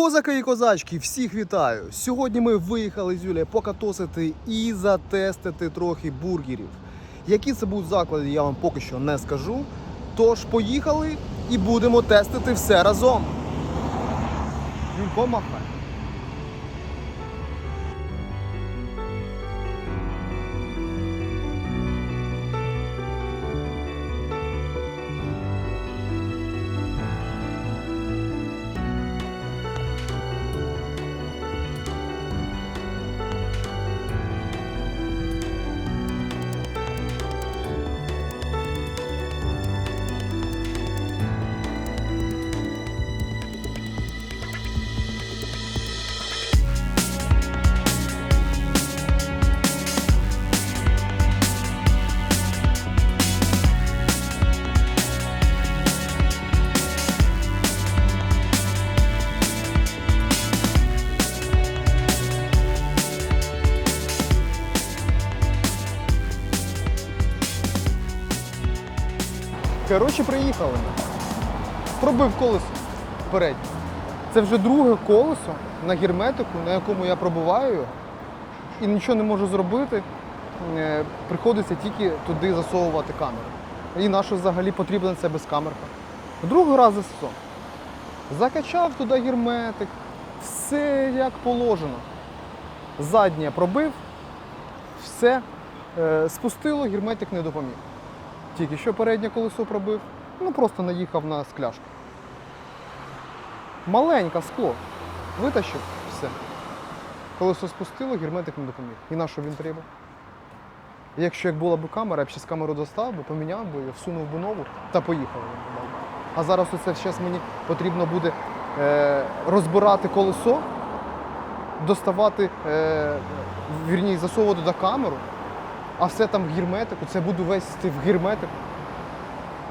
Козаки і козачки, всіх вітаю! Сьогодні ми виїхали з Юлією покатосити і затестити трохи бургерів. Які це будуть заклади, я вам поки що не скажу. Тож поїхали і будемо тестити все разом. Юль, помахай. Коротше, приїхали. Пробив колесо переднє. Це вже друге колесо на герметику, на якому я пробуваю і нічого не можу зробити. Е, Приходиться тільки туди засовувати камеру. І на що взагалі потрібна це безкамерка. Другий раз за сезон. Закачав туди герметик, все як положено. Заднє пробив, все. Е, Спустило, герметик не допоміг. Тільки що переднє колесо пробив, ну просто наїхав на скляшку. Маленьке скло. Витащив все. Колесо спустило, герметик не допоміг. І на що він треба? Якщо як була б камера, я б ще з камеру достав, би, поміняв би, всунув би нову та поїхав. А зараз оце зараз мені потрібно буде е, розбирати колесо, доставати, е, вірні, засовувати до камеру, а все там в герметику, це буду весь в герметику.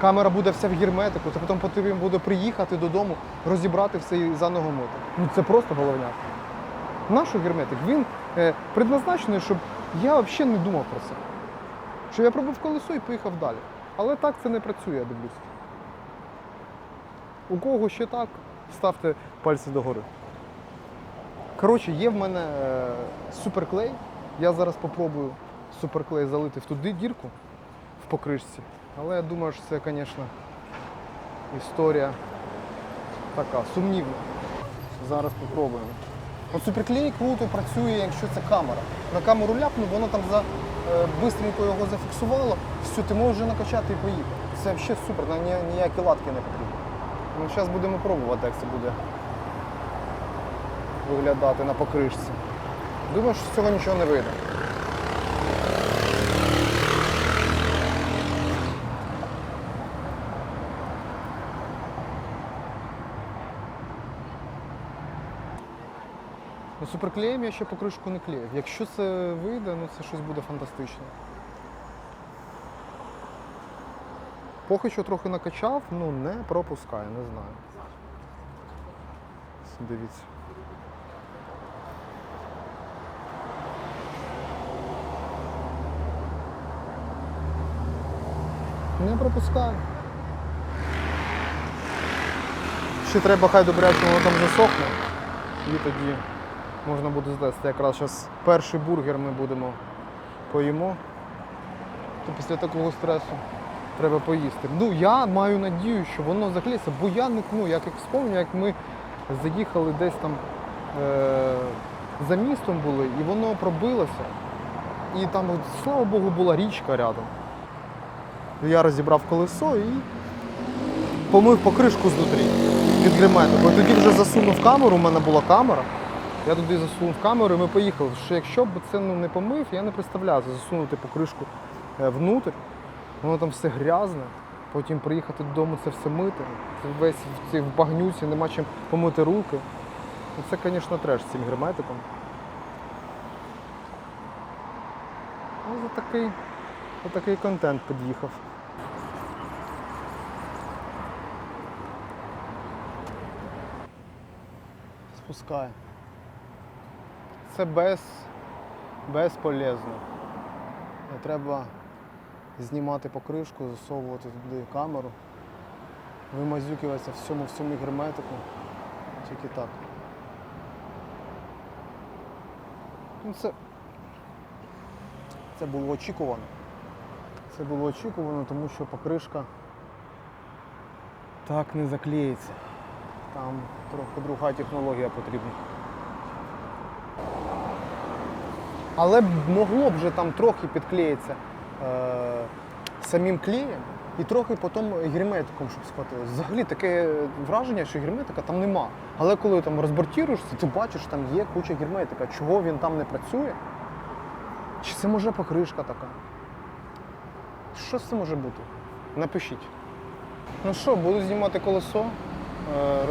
Камера буде вся в герметику, це потім потрібно буде приїхати додому, розібрати все і заново мити. Ну це просто головняк. Наш герметик, він е, предназначений, щоб я взагалі не думав про це. Що я пробив колесо і поїхав далі. Але так це не працює, я дивлюся. У кого ще так, ставте пальці догори. Коротше, є в мене е, суперклей. Я зараз спробую суперклей залити в туди дірку в покришці. Але я думаю, що це, звісно, історія така сумнівна. Зараз спробуємо. От суперклей круто працює, якщо це камера. На камеру ляпнув, воно там за, е, бистренько його зафіксувало, все, ти можеш вже накачати і поїхати. Це взагалі супер, на ні- ніякі латки не потрібні. Ну, зараз будемо пробувати, як це буде виглядати на покришці. Думаю, що з цього нічого не вийде. Суперклеєм я ще покришку не клеїв. Якщо це вийде, ну це щось буде фантастичне. Поки що трохи накачав, ну не пропускає, не знаю. Дивіться. Не пропускаю. Ще треба хай добряче воно там засохне. І тоді можна буде здати. Якраз зараз перший бургер ми будемо поїмо. То після такого стресу треба поїсти. Ну, я маю надію, що воно заклеїться, бо я не ну, як, як вспомню, як ми заїхали десь там е- за містом були, і воно пробилося. І там, слава Богу, була річка рядом. Я розібрав колесо і помив покришку знутрі від герметику. І тоді вже засунув камеру, у мене була камера. Я туди засунув камеру і ми поїхали. Що якщо б це ну, не помив, я не представляю, засунути покришку е, внутрь, воно там все грязне, потім приїхати додому це все мити. Це весь в цій багнюці, нема чим помити руки. Ну, Це, звісно, треш з цим герметиком. Ну, за такий, за такий контент під'їхав. Спускає це без, безполезно. Треба знімати покришку, засовувати туди камеру, вимазюкуватися всьому всьому герметику. Тільки так. Ну, це це було очікувано. Це було очікувано, тому що покришка так не заклеїться. Там трохи друга технологія потрібна. Але могло б вже там трохи підклеїтися е, самим клеєм і трохи потім герметиком, щоб схватилось. Взагалі таке враження, що герметика там нема. Але коли там розбортіруєшся, ти бачиш, там є куча герметика. Чого він там не працює? Чи це може покришка така? Що це може бути? Напишіть. Ну що, буду знімати колесо, е,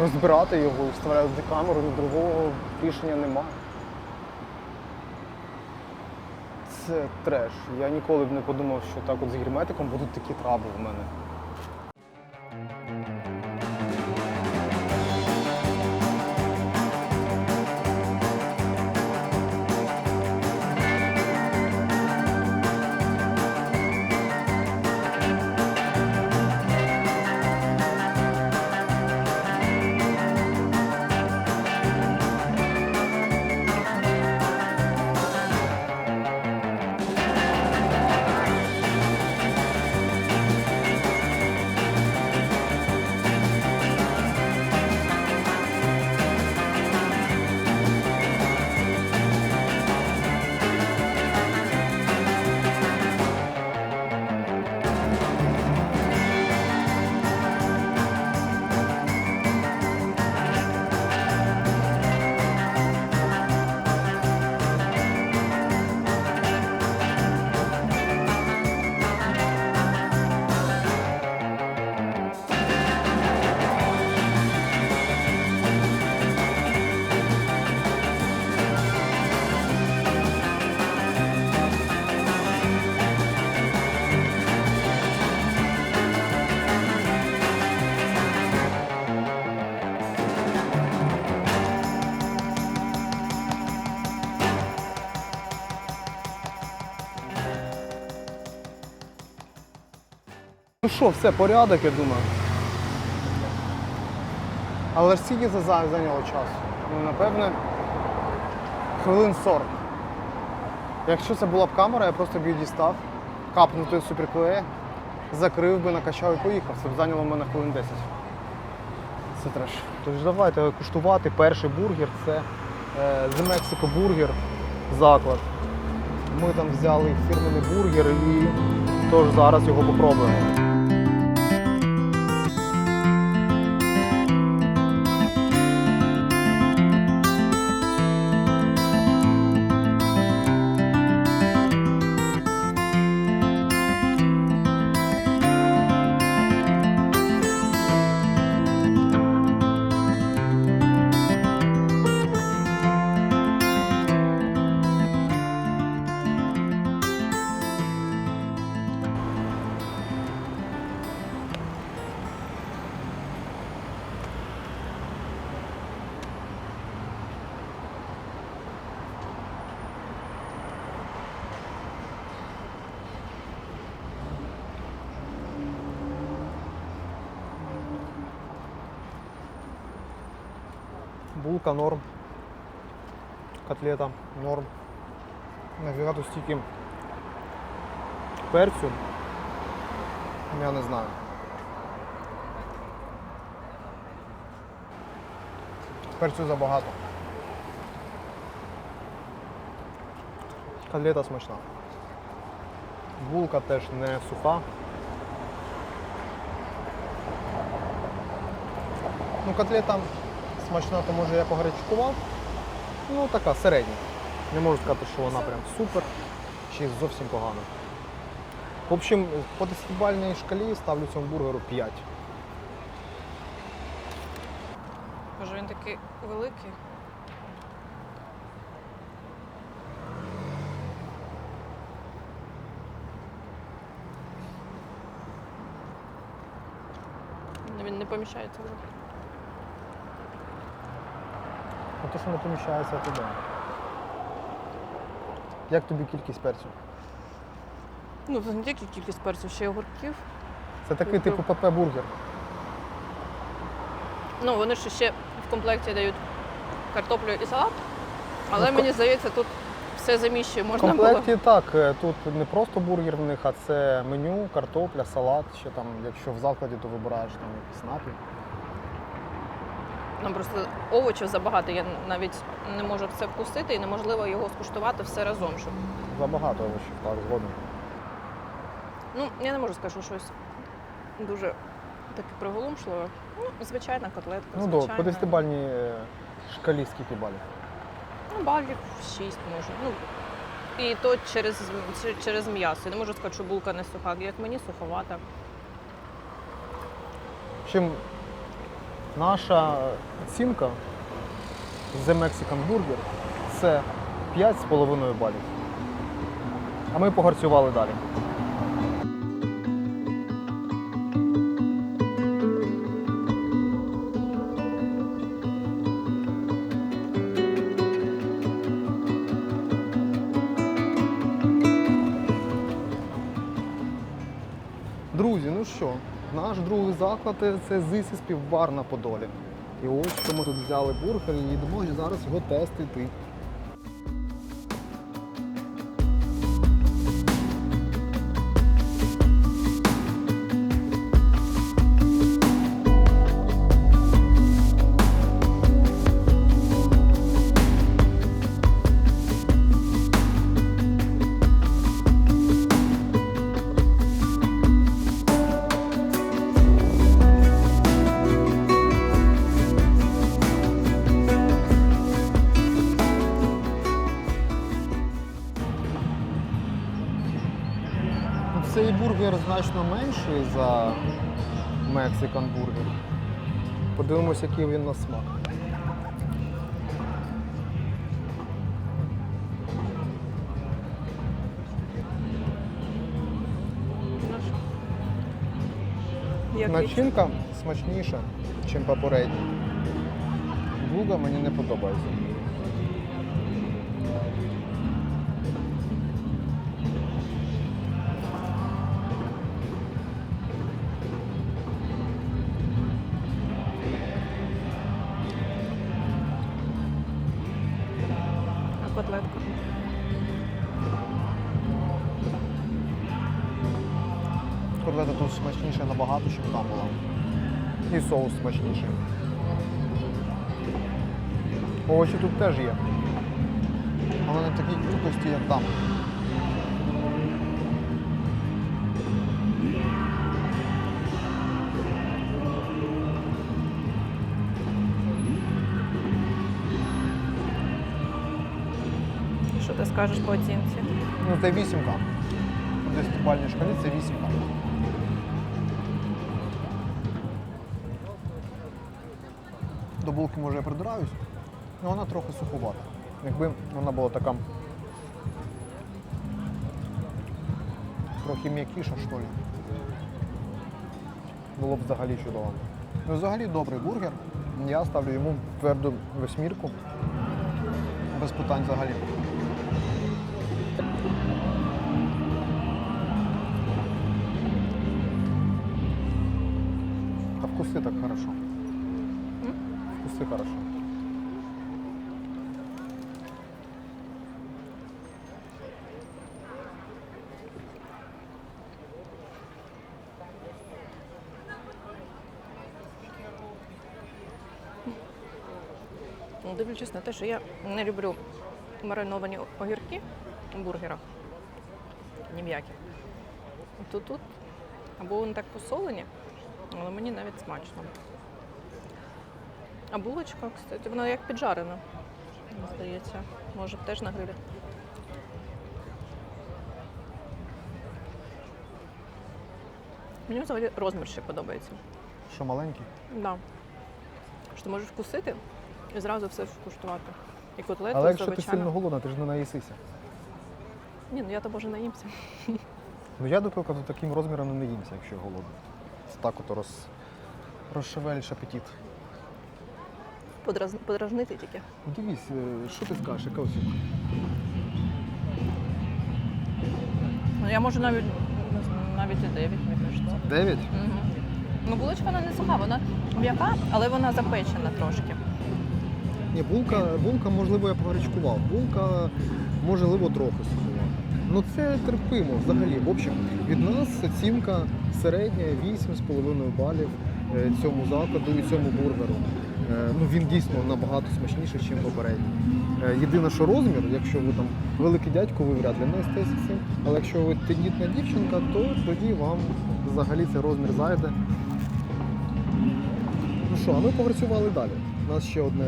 розбирати його, вставляю з камеру, другого рішення немає. Це треш. Я ніколи б не подумав, що так от з герметиком будуть такі трабли в мене. Ну що, все, порядок, я думаю. Але ж скільки це зайняло часу? Ну, напевне, хвилин 40. Якщо це була б камера, я просто б її дістав, капнув той суперклеє, закрив би, накачав і поїхав. Це б зайняло в мене хвилин 10. Це треш. Тож давайте куштувати перший бургер. Це е, The Mexico Burger заклад. Ми там взяли фірменний бургер і тож зараз його попробуємо. Булка норм. Котлета норм. Нафіга тут стільки перцю. Я не знаю. Перцю забагато. Котлета смачна. Булка теж не суха. Ну, котлета смачна, тому що я погарячкував. Ну, така середня. Не можу сказати, що вона прям супер, чи зовсім погана. В общем, по десятибальній шкалі ставлю цьому бургеру 5. Може він такий великий. Він не поміщається вже. Ну, то, що не поміщається туди. Як тобі кількість перцю? Ну, це не тільки кількість перців, ще й огурків. Це такий типу ПП-бургер. Ну, вони ж ще в комплекті дають картоплю і салат. Але в мені здається, тут все заміщує. В Можна було. комплекті так, е, тут не просто бургер в них, а це меню, картопля, салат. Ще там, якщо в закладі, то вибираєш там якийсь напій. Нам просто овочів забагато. Я навіть не можу це вкусити і неможливо його скуштувати все разом. Щоб... Забагато овочів, так, згодом. Ну, я не можу сказати, що щось дуже таке приголомшливе. Ну, звичайна котлетка. Ну, до звичайна. по 10-бальній е, шкалі скільки балів? Ну, балів 6 може. Ну, і то через, через м'ясо. Я не можу сказати, що булка не суха. Як мені суховата. Чим наша оцінка The Mexican Burger це 5,5 балів. А ми погарцювали далі. Заклад це This is півбар на Подолі. І ось що ми тут взяли бургер і йдемо зараз його тестити. Mexican бургер. Подивимось, який він на смак. Начинка смачніша, ніж попередній. Буга мені не подобається. Соус смачніший. Овочі тут теж є. Але не в такій кількості, як там. Що ти скажеш по оцінці? Ну, це вісімка. В 10-бальній шкалі це вісімка. Булки, може, я придираюсь, але вона трохи суховата. Якби вона була така трохи м'якіша, що ли. Було б взагалі чудово. Ну, взагалі добрий бургер. Я ставлю йому тверду восьмірку. Без питань взагалі. А вкусы так хорошо. Вкусы хорошо. Ну, Дивлячись на те, що я не люблю мариновані огірки в бургерах. Ні м'які. То тут або вони так посолені, але мені навіть смачно. А булочка, кстати, вона як піджарена, мені здається. Може б теж на грилі. Мені взагалі розмір ще подобається. Що маленький? Да. Що ти можеш вкусити і зразу все скуштувати. І котлету, Але якщо ти сильно голодна, ти ж не наїсися. Ні, ну я то може наїмся. Ну я, наприклад, таким розміром не наїмся, якщо голодний. Це так от роз... розшевелиш апетит. Подраз... Подражнити тільки. Ну, Дивись, е, що ти скажеш, яка оцінка? Ну я можу навіть навіть і 9, мені кажеться. Дев'ять? Угу. Ну булочка вона не суха, вона м'яка, але вона запечена трошки. Ні, булка, булка, можливо, я погарячкував. Булка, можливо, трохи сухова. Ну це терпимо взагалі. В общем, від нас оцінка середня 8,5 балів е, цьому закладу і цьому бургеру. Е, Ну, він дійсно набагато смачніший, ніж попередній. Е, Єдине, що розмір, якщо ви там великий дядько, ви вряд ли не стесіться. Але якщо ви тендітна дівчинка, то тоді вам взагалі цей розмір зайде. Ну що, а ми попрацювали далі. У нас ще одне,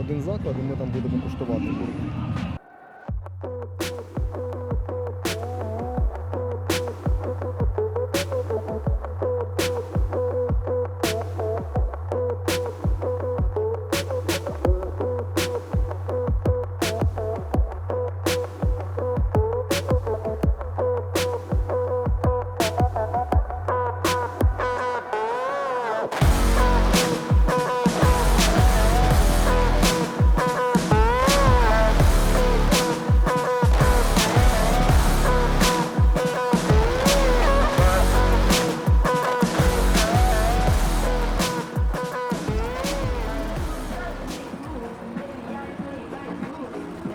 один заклад, і ми там будемо куштувати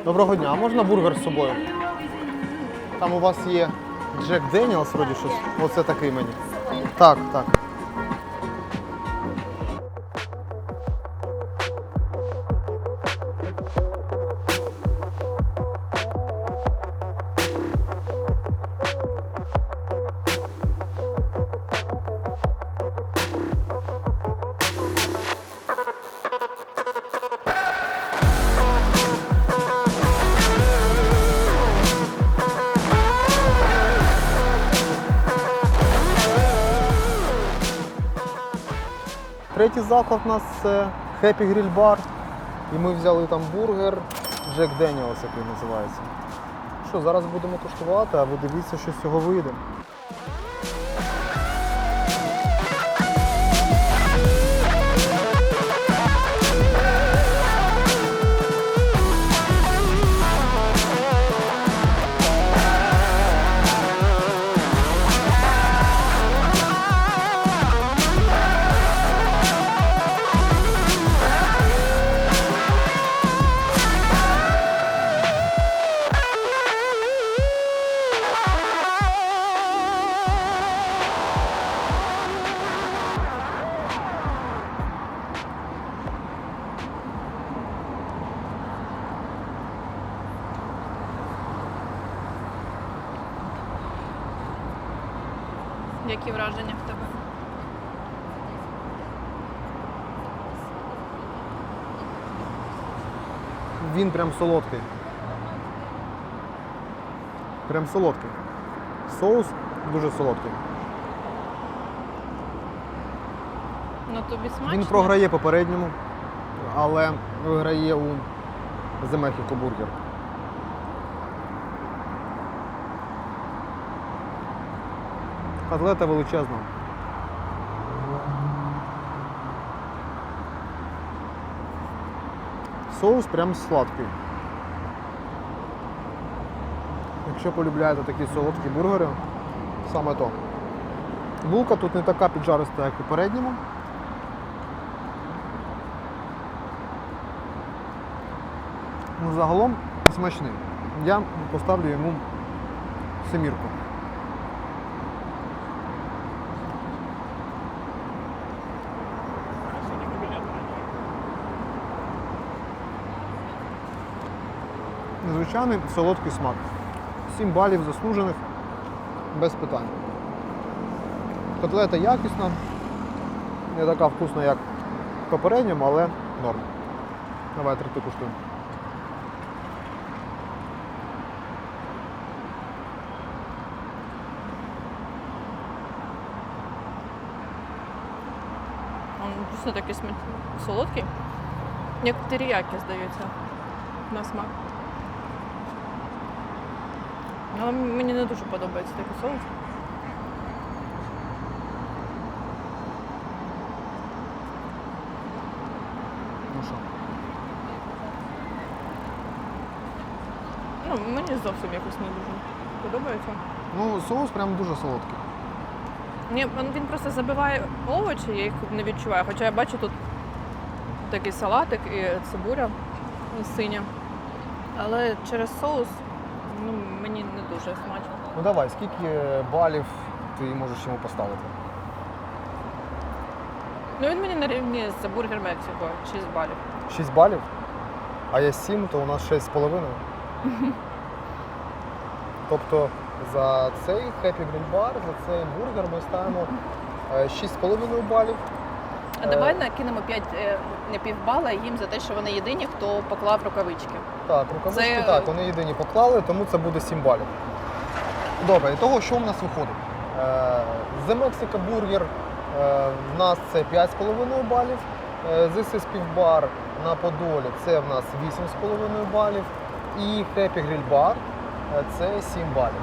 Доброго дня, а можна бургер з собою? Там у вас є Джек Деніелс, вроді щось. Оце такий мені. Так, так. Третій заклад у нас це Happy Grill Bar. І ми взяли там бургер Джек Daniels, який називається. Що, зараз будемо куштувати, а ви дивіться, що з цього вийде. Які враження в тебе? Він прям солодкий. Прям солодкий. Соус дуже солодкий. Ну тобі смачно? Він програє попередньому, але виграє у The Mexico Котлета величезна. Соус прям сладкий. Якщо полюбляєте такі солодкі бургери, саме то. Булка тут не така піджариста, як у передньому. Ну, загалом смачний. Я поставлю йому семірку. Звичайний солодкий смак. 7 балів заслужених без питань. Котлета якісна, не така вкусна, як в попередньому, але норм. Давай третю куштуємо. Дійсно такий солодкий. Як теріякі, здається, на смак. Але мені не дуже подобається такий соус. Ну що? Ну, мені зовсім якось не дуже подобається. Ну, соус прям дуже солодкий. Ні, він він просто забиває овочі, я їх не відчуваю. Хоча я бачу тут такий салатик і цибуля синя. Але через соус мені не дуже смачно. Ну давай, скільки балів ти можеш йому поставити? Ну він мені на рівні з бургер Мексико 6 балів. 6 балів? А є 7, то у нас 6,5. Тобто за цей Happy Grill Bar, за цей бургер ми ставимо е, 6,5 балів. А Е. давай накинемо 5 е, не півбала їм за те, що вони єдині, хто поклав рукавички. Так, рукавички Це- так, вони єдині поклали, тому це буде 7 балів. Добре, і того, що в нас виходить? Е, The Mexico Burger е, в нас це 5,5 балів. Е, This is Bar на Подолі це в нас 8,5 балів. І Happy Grill Bar е, це 7 балів.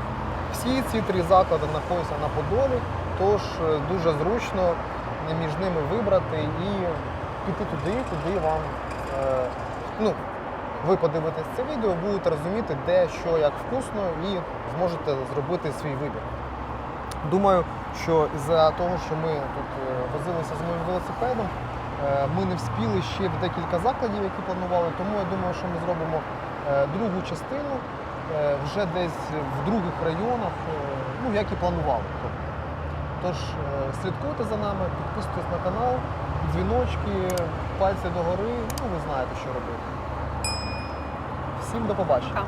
Всі ці три заклади знаходяться на Подолі, тож е, дуже зручно між ними вибрати і піти туди, куди вам. е, ну, ви подивитесь це відео, будете розуміти, де що як вкусно, і зможете зробити свій вибір. Думаю, що із-за того, що ми тут е, возилися з моїм велосипедом, ми не вспіли ще в декілька закладів, які планували, тому я думаю, що ми зробимо другу частину вже десь в других районах, ну як і планували. Тож е, слідкуйте за нами, підписуйтесь на канал, дзвіночки, пальці догори, ну ви знаєте, що робити. Всім до побачення.